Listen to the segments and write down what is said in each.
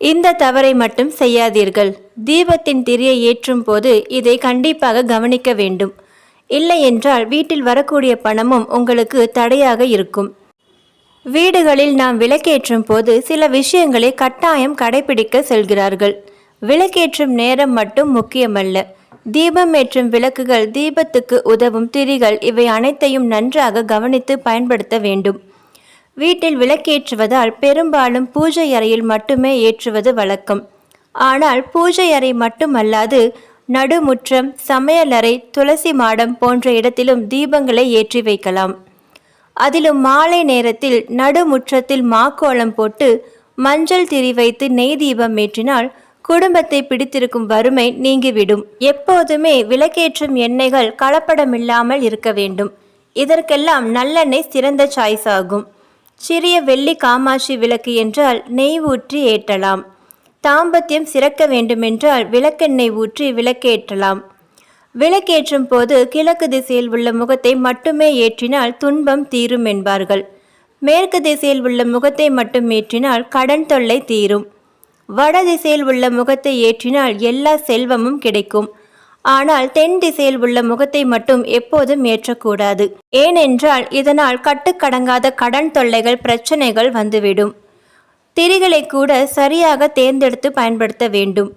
இந்த தவறை மட்டும் செய்யாதீர்கள். தீபத்தின் திரியை ஏற்றும் போது இதை கண்டிப்பாக கவனிக்க வேண்டும். இல்லை என்றால் வீட்டில் வரக்கூடிய பணமும் உங்களுக்கு தடையாக இருக்கும். வீடுகளில் நாம் விளக்கேற்றும் போது சில விஷயங்களை கட்டாயம் கடைபிடிக்க செல்கிறார்கள். விளக்கேற்றும் நேரம் மட்டும் முக்கியமல்ல. தீபம் ஏற்றும் விளக்குகள் தீபத்துக்கு உதவும் திரிகள் இவை அனைத்தையும் நன்றாக கவனித்து பயன்படுத்த வேண்டும். வீட்டில் விளக்கேற்றுவதால் பெரும்பாலும் பூஜை அறையில் மட்டுமே ஏற்றுவது வழக்கம். ஆனால் பூஜை அறை மட்டுமல்லாது நடுமுற்றம் சமையலறை துளசி மாடம் போன்ற இடத்திலும் தீபங்களை ஏற்றி வைக்கலாம். அதிலும் மாலை நேரத்தில் நடுமுற்றத்தில் மாக்கோலம் போட்டு மஞ்சள் திரி வைத்து நெய் தீபம் ஏற்றினால் குடும்பத்தை பிடித்திருக்கும் வறுமை நீங்கிவிடும். எப்போதுமே விளக்கேற்றும் எண்ணெய்கள் கலப்படமில்லாமல் இருக்க வேண்டும். இதற்கெல்லாம் நல்லெண்ணெய் சிறந்த சாய்ஸ் ஆகும். சிறிய வெள்ளி காமாட்சி விளக்கு என்றால் நெய் ஊற்றி ஏற்றலாம். தாம்பத்தியம் சிறக்க வேண்டுமென்றால் விளக்கெண்ணெய் ஊற்றி விளக்கேற்றலாம். விளக்கேற்றும் போது கிழக்கு திசையில் உள்ள முகத்தை மட்டுமே ஏற்றினால் துன்பம் தீரும் என்பார்கள். மேற்கு திசையில் உள்ள முகத்தை மட்டும் ஏற்றினால் கடன் தொல்லை தீரும். வட திசையில் உள்ள முகத்தை ஏற்றினால் எல்லா செல்வமும் கிடைக்கும். ஆனால் தென் திசையில் உள்ள முகத்தை மட்டும் எப்போதும் ஏற்றக்கூடாது. ஏனென்றால் இதனால் கட்டுக்கடங்காத கடன் தொல்லைகள் பிரச்சனைகள் வந்துவிடும். திரிகளை கூட சரியாக தேர்ந்தெடுத்து பயன்படுத்த வேண்டும்.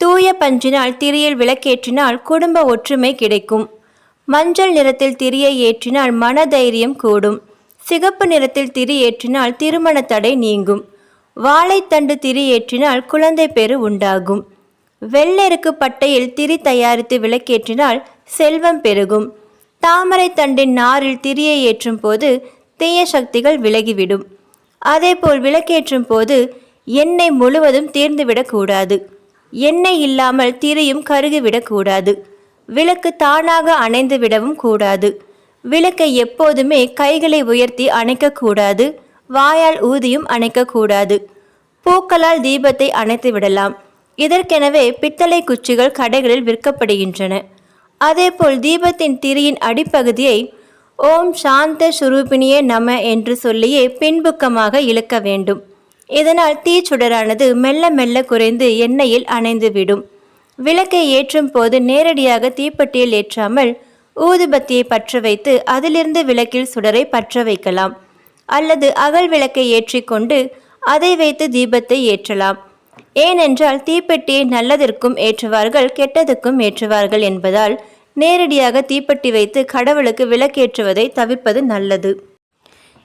தூய பஞ்சினால் திரியில் விளக்கேற்றினால் குடும்ப ஒற்றுமை கிடைக்கும். மஞ்சள் நிறத்தில் திரியை ஏற்றினால் மனதைரியம் கூடும். சிகப்பு நிறத்தில் திரி ஏற்றினால் திருமண தடை நீங்கும். வாழைத்தண்டு திரி ஏற்றினால் குழந்தை பேறு உண்டாகும். வெள்ளெருக்கு பட்டையில் திரி தயாரித்து விளக்கேற்றினால் செல்வம் பெருகும். தாமரை தண்டின் நாரில் திரியை ஏற்றும் போது தீய சக்திகள் விலகிவிடும். அதேபோல் விளக்கேற்றும் போது எண்ணெய் முழுவதும் தீர்ந்துவிடக்கூடாது எண்ணெய் இல்லாமல் திரியும் கருகிவிடக்கூடாது விளக்கு தானாக அணைந்து விடவும் கூடாது. விளக்கை எப்போதுமே கைகளை உயர்த்தி அணைக்கக்கூடாது வாயால் ஊதியும் அணைக்கக்கூடாது பூக்களால் தீபத்தை அணைத்து விடலாம். இதற்கெனவே பித்தளை குச்சிகள் கடைகளில் விற்கப்படுகின்றன. அதேபோல் தீபத்தின் திரியின் அடிப்பகுதியை ஓம் சாந்த சுரூபினியே நம என்று சொல்லியே பின்புக்கமாக இழுக்க வேண்டும். இதனால் தீச்சுடரானது மெல்ல மெல்ல குறைந்து எண்ணெயில் அணைந்துவிடும். விளக்கை ஏற்றும் போது நேரடியாக தீப்பெட்டியில் ஏற்றாமல் ஊதுபத்தியை பற்ற வைத்து அதிலிருந்து விளக்கில் சுடரை பற்ற வைக்கலாம். அல்லது அகல் விளக்கை ஏற்றிக்கொண்டு அதை வைத்து தீபத்தை ஏற்றலாம். ஏனென்றால் தீப்பெட்டியை நல்லதற்கும் ஏற்றுவார்கள் கெட்டதுக்கும் ஏற்றுவார்கள் என்பதால் நேரடியாக தீப்பெட்டி வைத்து கடவுளுக்கு விளக்கேற்றுவதை தவிர்ப்பது நல்லது.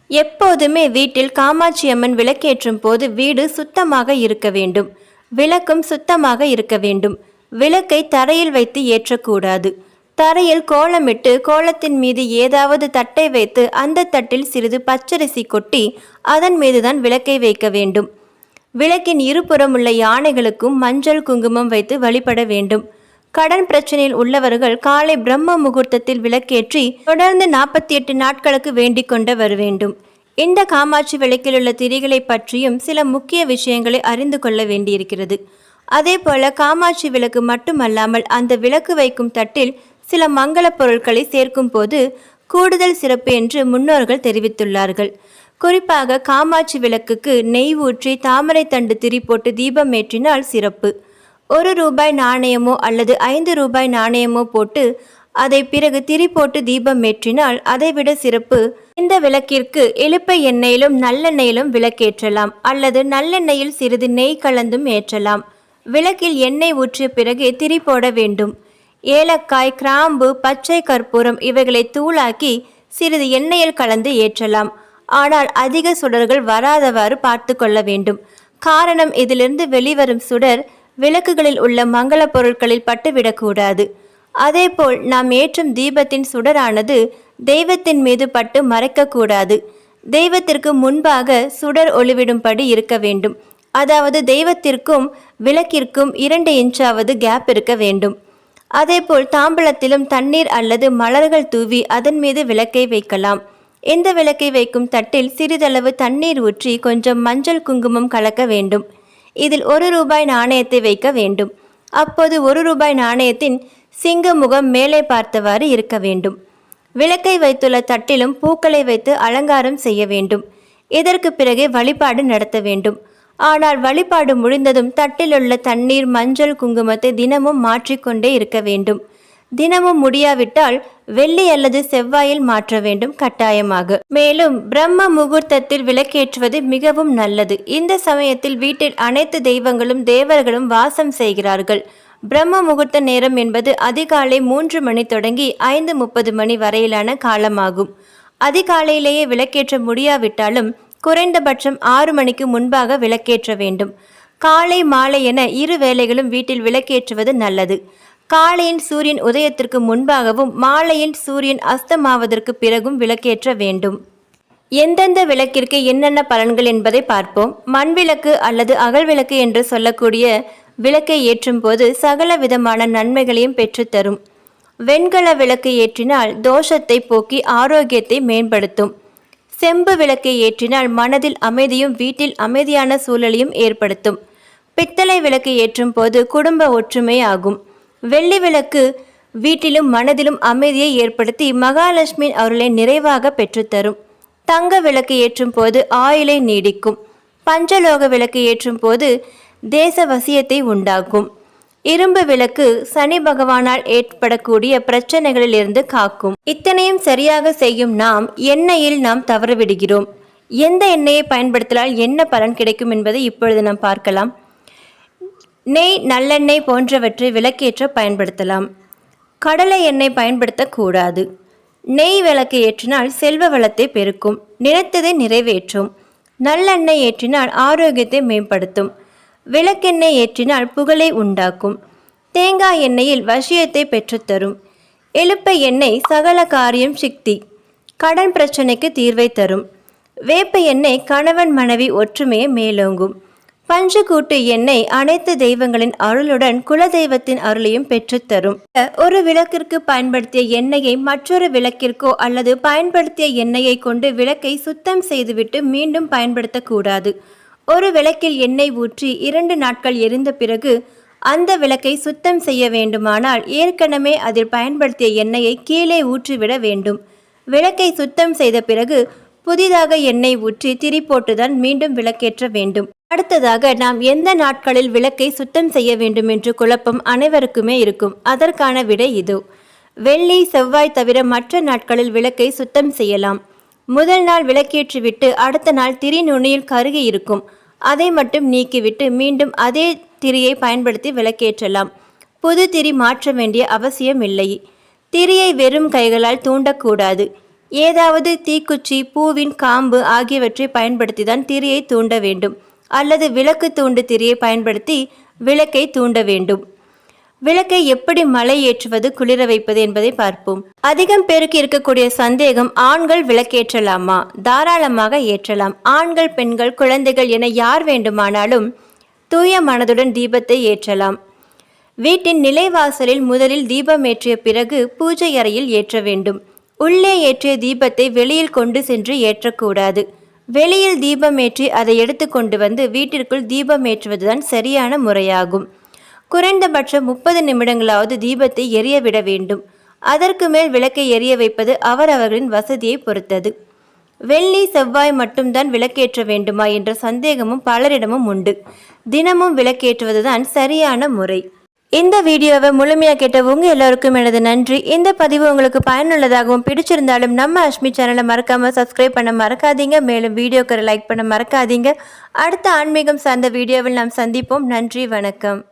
எப்போதுமே வீட்டில் காமாட்சி அம்மன் விளக்கேற்றும் போது வீடு சுத்தமாக இருக்க வேண்டும். விளக்கும் சுத்தமாக இருக்க வேண்டும். விளக்கை தரையில் வைத்து ஏற்றக்கூடாது. தரையில் கோலமிட்டு கோலத்தின் மீது ஏதாவது தட்டை வைத்து அந்த தட்டில் சிறிது பச்சரிசி கொட்டி அதன் மீதுதான் விளக்கை வைக்க வேண்டும். விளக்கின் இருபுறம் உள்ள யானைகளுக்கும் மஞ்சள் குங்குமம் வைத்து வழிபட வேண்டும். கடன் பிரச்சனையில் உள்ளவர்கள் காலை பிரம்ம முகூர்த்தத்தில் விளக்கேற்றி தொடர்ந்து நாற்பத்தி எட்டு நாட்களுக்கு வேண்டிக் கொண்டு வர வேண்டும். இந்த காமாட்சி விளக்கில் உள்ள திரிகளை பற்றியும் சில முக்கிய விஷயங்களை அறிந்து கொள்ள வேண்டியிருக்கிறது. அதே போல காமாட்சி விளக்கு மட்டுமல்லாமல் அந்த விளக்கு வைக்கும் தட்டில் சில மங்கள பொருட்களை சேர்க்கும் போது கூடுதல் சிறப்பு என்று முன்னோர்கள் தெரிவித்துள்ளார்கள். குறிப்பாக காமாட்சி விளக்குக்கு நெய் ஊற்றி தாமரை தண்டு திரி போட்டு தீபம் ஏற்றினால் சிறப்பு. ஒரு ரூபாய் நாணயமோ அல்லது ஐந்து ரூபாய் நாணயமோ போட்டு அதை பிறகு திரி போட்டு தீபம் ஏற்றினால் அதைவிட சிறப்பு. இந்த விளக்கிற்கு இழுப்பை எண்ணெயிலும் நல்லெண்ணெயிலும் விளக்கேற்றலாம் அல்லது நல்லெண்ணெயில் சிறிது நெய் கலந்தும் ஏற்றலாம். விளக்கில் எண்ணெய் ஊற்றிய பிறகு திரி போட வேண்டும். ஏலக்காய் கிராம்பு பச்சை கற்பூரம் இவைகளை தூளாக்கி சிறிது எண்ணெயில் கலந்து ஏற்றலாம். ஆனால் அதிக சுடர்கள் வராதவாறு பார்த்து கொள்ள வேண்டும். காரணம் இதிலிருந்து வெளிவரும் சுடர் விளக்குகளில் உள்ள மங்கள பொருட்களில் பட்டுவிடக்கூடாது. அதேபோல் நாம் ஏற்றும் தீபத்தின் சுடரானது தெய்வத்தின் மீது பட்டு மறைக்கக்கூடாது. தெய்வத்திற்கு முன்பாக சுடர் ஒளிவிடும்படி இருக்க வேண்டும். அதாவது தெய்வத்திற்கும் விளக்கிற்கும் இரண்டு இன்ச்சாவது கேப் இருக்க வேண்டும். அதேபோல் தாம்பலத்திலும் தண்ணீர் அல்லது மலர்கள் தூவி அதன் மீது விளக்கை வைக்கலாம். இந்த விளக்கை வைக்கும் தட்டில் சிறிதளவு தண்ணீர் ஊற்றி கொஞ்சம் மஞ்சள் குங்குமம் கலக்க வேண்டும். இதில் ஒரு ரூபாய் நாணயத்தை வைக்க வேண்டும். அப்போது ஒரு ரூபாய் நாணயத்தின் சிங்க முகம் மேலே பார்த்தவாறு இருக்க வேண்டும். விளக்கை வைத்துள்ள தட்டிலும் பூக்களை வைத்து அலங்காரம் செய்ய வேண்டும். இதற்கு பிறகே வழிபாடு நடத்த வேண்டும். ஆனால் வழிபாடு முடிந்ததும் தட்டிலுள்ள தண்ணீர் மஞ்சள் குங்குமத்தை தினமும் மாற்றிக்கொண்டே இருக்க வேண்டும். தினமும் முடியாவிட்டால் வெள்ளி அல்லது செவ்வாயில் மாற்ற வேண்டும் கட்டாயமாக. மேலும் பிரம்ம முகூர்த்தத்தில் விளக்கேற்றுவது மிகவும் நல்லது. இந்த சமயத்தில் வீட்டில் அனைத்து தெய்வங்களும் தேவர்களும் வாசம் செய்கிறார்கள். பிரம்ம முகூர்த்த நேரம் என்பது அதிகாலை மூன்று மணி தொடங்கி ஐந்து முப்பது மணி வரையிலான காலமாகும். அதிகாலையிலேயே விளக்கேற்ற முடியாவிட்டாலும் குறைந்தபட்சம் ஆறு மணிக்கு முன்பாக விளக்கேற்ற வேண்டும். காலை மாலை என இரு வேளைகளும் வீட்டில் விளக்கேற்றுவது நல்லது. காலையின் சூரியன் உதயத்திற்கு முன்பாகவும் மாலையின் சூரியன் அஸ்தமாவதற்கு பிறகும் விளக்கேற்ற வேண்டும். எந்தெந்த விளக்கிற்கு என்னென்ன பலன்கள் என்பதை பார்ப்போம். மண் விளக்கு அல்லது அகல் விளக்கு என்று சொல்லக்கூடிய விளக்கை ஏற்றும் போது சகல விதமான நன்மைகளையும் பெற்றுத்தரும் வெண்கல விளக்கு ஏற்றினால் தோஷத்தை போக்கி ஆரோக்கியத்தை மேம்படுத்தும். செம்பு விளக்கை ஏற்றினால் மனதில் அமைதியும் வீட்டில் அமைதியான சூழலையும் ஏற்படுத்தும். பித்தளை விளக்கு ஏற்றும் போது குடும்ப ஒற்றுமை ஆகும். வெள்ளி விளக்கு வீட்டிலும் மனதிலும் அமைதியை ஏற்படுத்தி மகாலட்சுமி அருளை நிறைவாக பெற்றுத்தரும். தங்க விளக்கு ஏற்றும் போது ஆயுளை நீடிக்கும். பஞ்சலோக விளக்கு ஏற்றும் போது தேச வசியத்தை உண்டாக்கும். இரும்பு விளக்கு சனி பகவானால் ஏற்படக்கூடிய பிரச்சனைகளிலிருந்து காக்கும். இத்தனையும் சரியாக செய்யும் நாம் எண்ணெயில் நாம் தவறவிடுகிறோம். எந்த எண்ணெயை பயன்படுத்தினால் என்ன பலன் கிடைக்கும் என்பதை இப்பொழுது நாம் பார்க்கலாம். நெய் நல்லெண்ணெய் போன்றவற்றை விளக்கேற்ற பயன்படுத்தலாம். கடலை எண்ணெய் பயன்படுத்தக்கூடாது. நெய் விளக்கு ஏற்றினால் செல்வ வளத்தை பெருக்கும் நினைத்ததை நிறைவேற்றும். நல்லெண்ணெய் ஏற்றினால் ஆரோக்கியத்தை மேம்படுத்தும். விளக்கெண்ணெய் ஏற்றினால் புகழை உண்டாக்கும். தேங்காய் எண்ணெயில் வசியத்தை பெற்றுத்தரும். எழுப்ப எண்ணெய் சகல காரியம் சிக்தி கடன் பிரச்சனைக்கு தீர்வை தரும். வேப்ப எண்ணெய் கணவன் மனைவி ஒற்றுமையை மேலோங்கும். பஞ்சக்கூட்டு எண்ணெய் அனைத்து தெய்வங்களின் அருளுடன் குலதெய்வத்தின் அருளையும் பெற்றுத்தரும். ஒரு விளக்கிற்கு பயன்படுத்திய எண்ணெயை மற்றொரு விளக்கிற்கோ அல்லது பயன்படுத்திய எண்ணெயை கொண்டு விளக்கை சுத்தம் செய்துவிட்டு மீண்டும் பயன்படுத்தக்கூடாது. ஒரு விளக்கில் எண்ணெய் ஊற்றி இரண்டு நாட்கள் எரிந்த பிறகு அந்த விளக்கை சுத்தம் செய்ய வேண்டுமானால் ஏற்கனவே அதில் பயன்படுத்திய எண்ணெயை கீழே ஊற்றிவிட வேண்டும். விளக்கை சுத்தம் செய்த பிறகு புதிதாக எண்ணெய் ஊற்றி திரி போட்டுதான் மீண்டும் விளக்கேற்ற வேண்டும். அடுத்ததாக நாம் எந்த நாட்களில் விளக்கை சுத்தம் செய்ய வேண்டும் என்று குழப்பம் அனைவருக்குமே இருக்கும். அதற்கான விடை இது. வெள்ளி செவ்வாய் தவிர மற்ற நாட்களில் விளக்கை சுத்தம் செய்யலாம். முதல் நாள் விளக்கேற்றிவிட்டு அடுத்த நாள் திரி நுனியில் கருகி இருக்கும். அதை மட்டும் நீக்கிவிட்டு மீண்டும் அதே திரியை பயன்படுத்தி விளக்கேற்றலாம். புது திரி மாற்ற வேண்டிய அவசியம் இல்லை. திரியை வெறும் கைகளால் தூண்டக்கூடாது. ஏதாவது தீக்குச்சி பூவின் காம்பு ஆகியவற்றை பயன்படுத்தி தான் திரியை தூண்ட வேண்டும். அல்லது விளக்கு தூண்டு திரியை பயன்படுத்தி விளக்கை தூண்ட வேண்டும். விளக்கை எப்படி மலை ஏற்றுவது குளிர வைப்பது என்பதை பார்ப்போம். அதிகம் பேருக்கு இருக்கக்கூடிய சந்தேகம் ஆண்கள் விளக்கேற்றலாமா? தாராளமாக ஏற்றலாம். ஆண்கள் பெண்கள் குழந்தைகள் என யார் வேண்டுமானாலும் தூய மனதுடன் தீபத்தை ஏற்றலாம். வீட்டின் நிலைவாசலில் முதலில் தீபம் ஏற்றிய பிறகு பூஜை அறையில் ஏற்ற வேண்டும். உள்ளே ஏற்றிய தீபத்தை வெளியில் கொண்டு சென்று ஏற்றக்கூடாது. வெளியில் தீபமேற்றி அதை எடுத்து கொண்டு வந்து வீட்டிற்குள் தீபம் ஏற்றுவதுதான் சரியான முறையாகும். குறைந்தபட்சம் முப்பது நிமிடங்களாவது தீபத்தை எரிய விட வேண்டும். அதற்கு மேல் விளக்கை எரிய வைப்பது அவரவர்களின் வசதியை பொறுத்தது. வெள்ளி செவ்வாய் மட்டும்தான் விளக்கேற்ற வேண்டுமா என்ற சந்தேகமும் பலரிடமும் உண்டு. தினமும் விளக்கேற்றுவதுதான் சரியான முறை. இந்த வீடியோவை முழுமையாக கேட்ட உங்கள் எல்லோருக்கும் எனது நன்றி. இந்த பதிவு உங்களுக்கு பயனுள்ளதாகவும் பிடிச்சிருந்தாலும் நம்ம அஷ்மி சேனலை மறக்காமல் சப்ஸ்கிரைப் பண்ண மறக்காதீங்க. மேலும் வீடியோக்களை லைக் பண்ண மறக்காதீங்க. அடுத்த ஆன்மீகம் சார்ந்த வீடியோவில் நாம் சந்திப்போம். நன்றி வணக்கம்.